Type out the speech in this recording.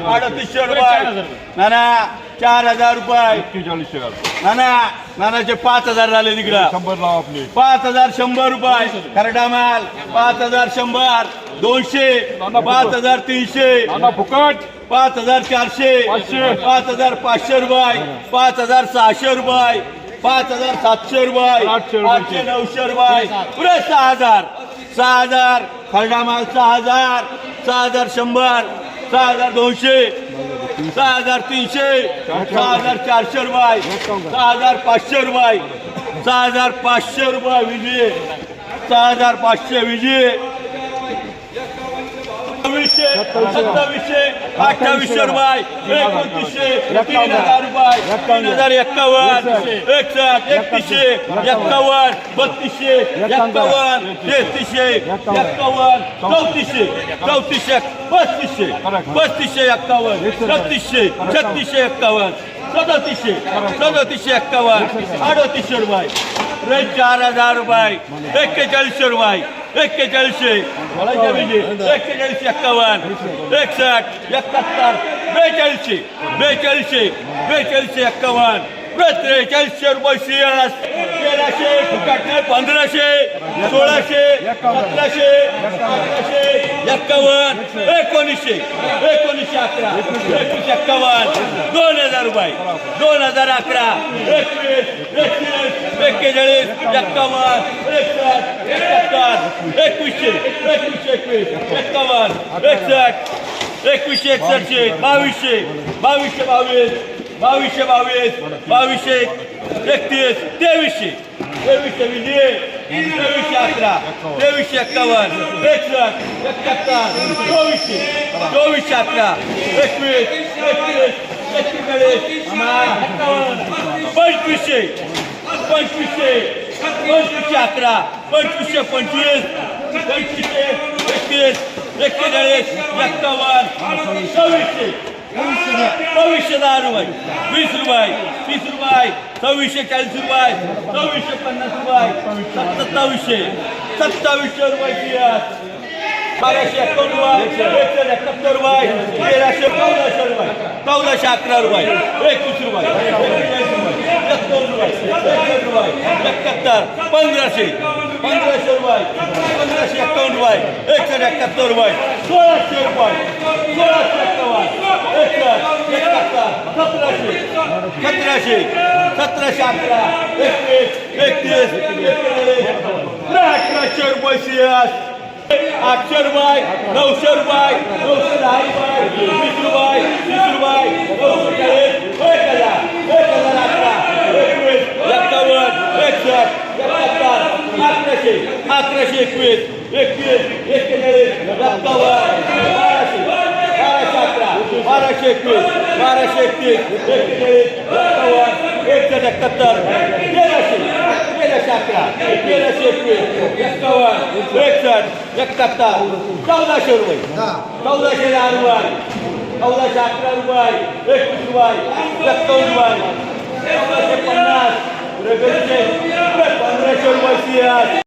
अडतीसशे रुपये. नाना चार हजार रुपये. नाना नानाचे पाच हजार झाले तिकडं. शंभर लावा आपले. पाच हजार शंभर रुपये. खरडा माल पाच हजार शंभर दोनशे पाच हजार तीनशे. नाना फुकट. पाच हजार चारशे. पाचशे. पाच हजार पाचशे रुपये. पाच हजार सहाशे रुपये. पाच हजार सातशे रुपये. आठशे रुपये. आठशे नऊशे रुपये. पुरे सहा. हजार. सहा हजार. खरडा माल सहा हजार. सहा हजार शंभर. सहा हजार दोनशे सहा हजार तीनशे सहा हजार चारशे रुपये सहा हजार पाचशे रुपये सहा हजार पाचशे रुपये विजय सहा हजार पाचशे विजय. सत्तावीसशे सत्तावीसशे अठ्ठावीसशे रुपये एकोणतीसशे तीन हजार रुपये तीन हजार एक्कावन्न एकसष्ट एकतीसशे एक्कावन्न बत्तीसशे एक्कावन्न तेहतीसशे एक्कावन्न चौतीसशे चौतीसशे पस्तीसशे पस्तीसशे एक्कावन्न छत्तीसशे छत्तीसशे एक्कावन्न. सदतीसशे सदतीसशे एक्कावन्न अडतीसशे रुपये चार हज़ार रुपये रुपये बेचाळीसशे बेचाळीसशे बेचाळीसशे त्रेचाळीसशे रुपये तेराशे पंधराशे सोळाशे सतराशे अकराशे एक्कावन्न एकोणीसशे एकोणीसशे अकरा एकवीस एक्कावन्न दोन हजार रुपये दोन हजार अकरा एकवीस एकवीस एक्केचाळीस एक्कावन्न एकसष्ट एकाहत्तर एकवीसशे एकवीसशे एकवीस एक्कावन्न एकसष्ट एकवीसशे एकसष्टशे बावीसशे बावीसशे बावीस बावीसशे बावीस बावीसशे एकतीस तेवीसशे तेवीसशे विजय तेवीसशे अकरा तेवीसशे एक्कावन्न एकसष्ट एकाहत्तर चोवीसशे चोवीसशे अकरा एकवीस एकवीस एक्केचाळीस पंचवीसशे पंचवीसशे पंचवीसशे अकरा पंचवीसशे पंचवीस पंचवीसशे एकतीस एक्केचाळीस एक्कावन्न सव्वीसशे सव्वीसशे दहा रुपये वीस रुपये तीस रुपये सव्वीसशे चाळीस रुपये सव्वीसशे पन्नास रुपये सत्तावीसशे सत्तावीसशे रुपये सियास बाराशे एकावन्न रुपये एकशे एकाहत्तर रुपये तेराशे चौदाशे रुपये चौदाशे अकरा रुपये एकवीस रुपये एक्केचाळीस रुपये एकावन्न रुपये एकसष्ट रुपये एकाहत्तर पंधराशे পঞ্চাশের ভাই পঞ্চাশ একাউন্ট ভাই একশো একাত্তর ভাই ষোলাশো ভাই ষোলাশো একটা ভাই সতেরোশো সতেরোশো সতেরোশো আটটা একত্রিশ একত্রিশ একত্রিশ পঁয়ত্রিশ আটশো ভাই নৌশো ভাই নৌশো আড়াই ভাই equity, equity, equity, Yaptalar, Maraşi, Maraşatra, Maraşi equity, Maraşi equity, equity, Yaptalar, Ektede Katar, Maraşi, Maraşatra, Maraşi equity, Yaptalar, Ektar, Yaktakta, Tavla Şurvay, Tavla Şenar var, Tavla Şakran var, Ekut var, Yaktalar var, Tavla Şepanar, Rebelde, Pandraşor Vasiyat,